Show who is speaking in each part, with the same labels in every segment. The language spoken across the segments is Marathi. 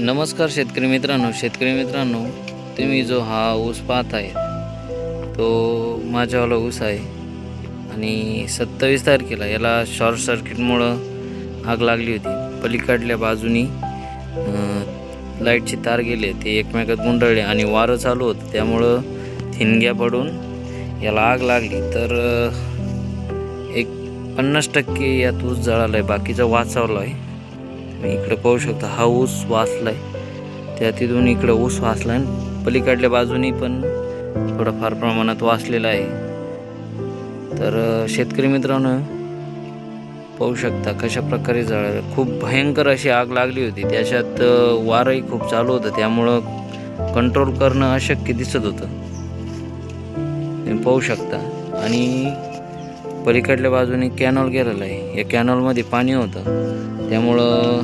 Speaker 1: नमस्कार शेतकरी मित्रांनो शेतकरी मित्रांनो तुम्ही जो हा ऊस पाहत आहे तो माझ्यावाला ऊस आहे. आणि सत्तावीस तारखेला याला शॉर्ट सर्किटमुळं आग लागली होती. पलीकडल्या बाजूनी लाईटचे लाईटची तार गेले ते एकमेकात गुंडळले आणि वारं चालू होतं. त्यामुळं थिनग्या पडून याला आग लागली. तर एक पन्नास टक्के यात ऊस जळाला आहे बाकीचा वाचवला आहे इकडे पाहू शकता हा ऊस वाचलाय. त्या तिथून इकडं ऊस वाचलाय आणि पलीकडल्या बाजूनी पण थोडाफार प्रमाणात वाचलेला आहे. तर शेतकरी मित्रांनो पाहू शकता कशा प्रकारे जळ खूप भयंकर अशी आग लागली होती. त्याच्यात वारही वारंही खूप चालू होतं. त्यामुळं कंट्रोल करणं अशक्य दिसत होतं. पाहू शकता. आणि पलीकडल्या बाजूने कॅनॉल गेलेला आहे. या कॅनॉलमध्ये पाणी होतं. त्यामुळं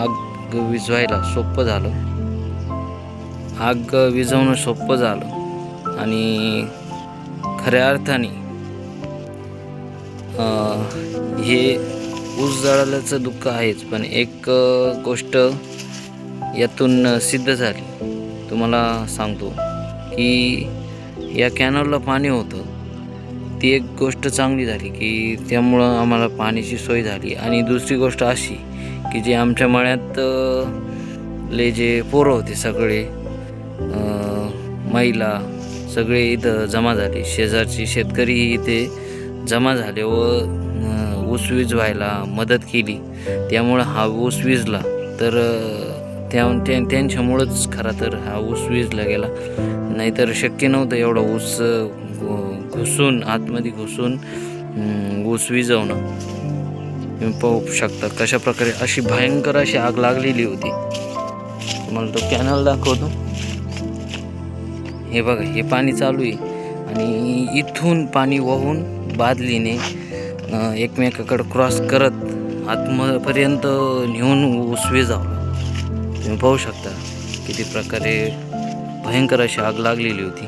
Speaker 1: आग विझवायला सोपं झालं. आग विझवणं सोपं झालं. आणि खऱ्या अर्थाने हे ऊस जळाल्याचं दुःख आहेच पण एक गोष्ट यातून सिद्ध झाली. तुम्हाला सांगतो की या कॅनॉलला पाणी होतं. ती एक गोष्ट चांगली झाली की त्यामुळं आम्हाला पाण्याची सोय झाली. आणि दुसरी गोष्ट अशी की जे आमच्या मळ्यात ले जे पोरं होते सगळे महिला सगळे इथं जमा झाले. शेजारचे शेतकरी इथे जमा झाले व ऊसवीज व्हायला मदत केली. त्यामुळं हा ऊस विजला. तर त्या त्यांच्यामुळंच खरा तर हा ऊस विजला गेला. नाहीतर शक्य नव्हतं एवढा ऊस घुसून आतमध्ये घुसून घुसवी जाऊन. विजवणं तुम्ही पाहू शकता कशा प्रकारे अशी भयंकर अशी आग लागलेली होती. तुम्हाला तो कॅनल दाखवतो. हे बघा हे पाणी चालू आहे. आणि इथून पाणी वाहून बादलीने एकमेकाकडे क्रॉस करत आतमपर्यंत नेऊन ऊस विजावला तुम्ही पाहू शकता किती प्रकारे भयंकर अशी आग लागलेली होती.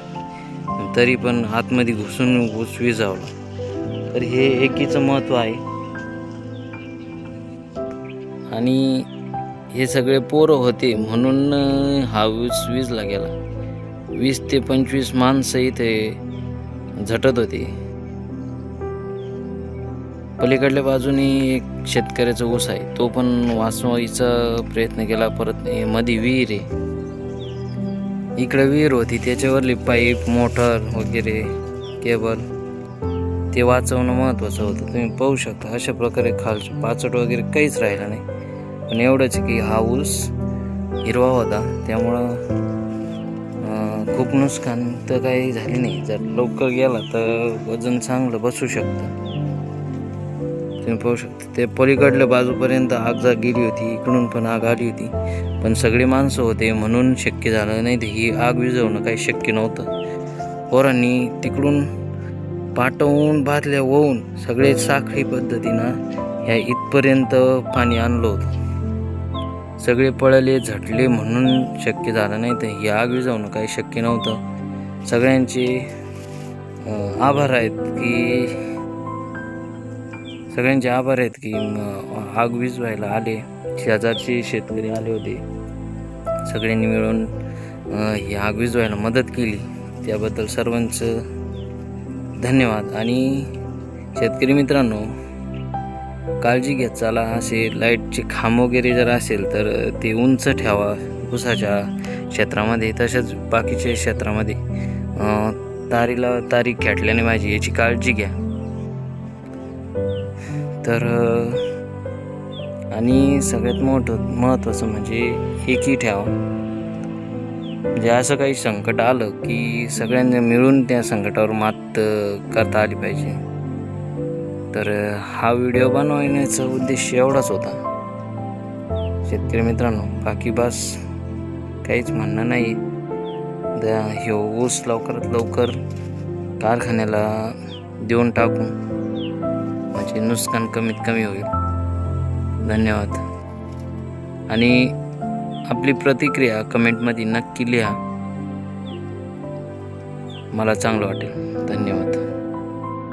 Speaker 1: तरी पण आतमध्ये घुसून घुस विजावला तर हे एकीचं महत्त्व आहे. आणि हे सगळे पोरं होते म्हणून हा वीज विजला गेला. वीस ते पंचवीस माणसं इथे झटत होती. पलीकडल्या बाजूने एक शेतकऱ्याचा ऊस आहे. तो पण वाचवायचा प्रयत्न केला परत मध्ये विहीर आहे. इकडे विहीर होती त्याच्यावरली पाईप मोटर वगैरे केबल. ते वाचवणं महत्त्वाचं होतं. तुम्ही पाहू शकता अशा प्रकारे खालचं पाचट वगैरे काहीच राहिलं नाही. पण एवढंच की हा ऊस हिरवा होता. त्यामुळं खूप नुकसान तर काही झाली नाही. जर लवकर गेला तर वजन चांगलं बसू शकतं. तुम्ही पाहू शकता. ते पलीकडल्या बाजूपर्यंत आग जा गेली होती इकडून पण आग आली होती. पण सगळे माणसं होते म्हणून शक्य झालं नाही तर ही आग विझवणं काही शक्य नव्हतं. पोरांनी तिकडून पाठवून बादल्या वाहून सगळे साखळी पद्धतीनं ह्या इथपर्यंत पाणी आणलं होतं. सगळे पळले झटले म्हणून शक्य झालं नाही तर ही आग विझवणं काही शक्य नव्हतं. सगळ्यांचे आभार आहेत की सगळ्यांचे आभार आहेत की आग आग विझवायला आले. शेजारचे शेतकरी आले होते. सगळ्यांनी मिळून ही आग विझवायला मदत केली. त्याबद्दल सर्वांचं धन्यवाद. आणि शेतकरी मित्रांनो काळजी घेत चाला असे लाईटचे खांब वगैरे जर असेल तर ते उंच ठेवा. ऊसाच्या क्षेत्रामध्ये तसेच बाकीच्या क्षेत्रामध्ये. तारीला तारी खेटल्याने माझी याची काळजी घ्या. तर आणि सगळ्यात मोठं महत्त्वाचं म्हणजे एकी ठेवा हो. म्हणजे असं काही संकट आलं की सगळ्यांनी मिळून त्या संकटावर मात करता आली पाहिजे. तर हा व्हिडिओ बनवण्याचा उद्देश एवढाच होता. शेतकरी मित्रांनो बाकी बस काहीच म्हणणं नाही. ह्यो ऊस लवकरात लवकर कारखान्याला देऊन टाकू. म्हणजे नुकसान कमीत कमी होईल. धन्यवाद. आणि आपली प्रतिक्रिया कमेंटमध्ये नक्की लिहा. मला चांगलं वाटेल. धन्यवाद.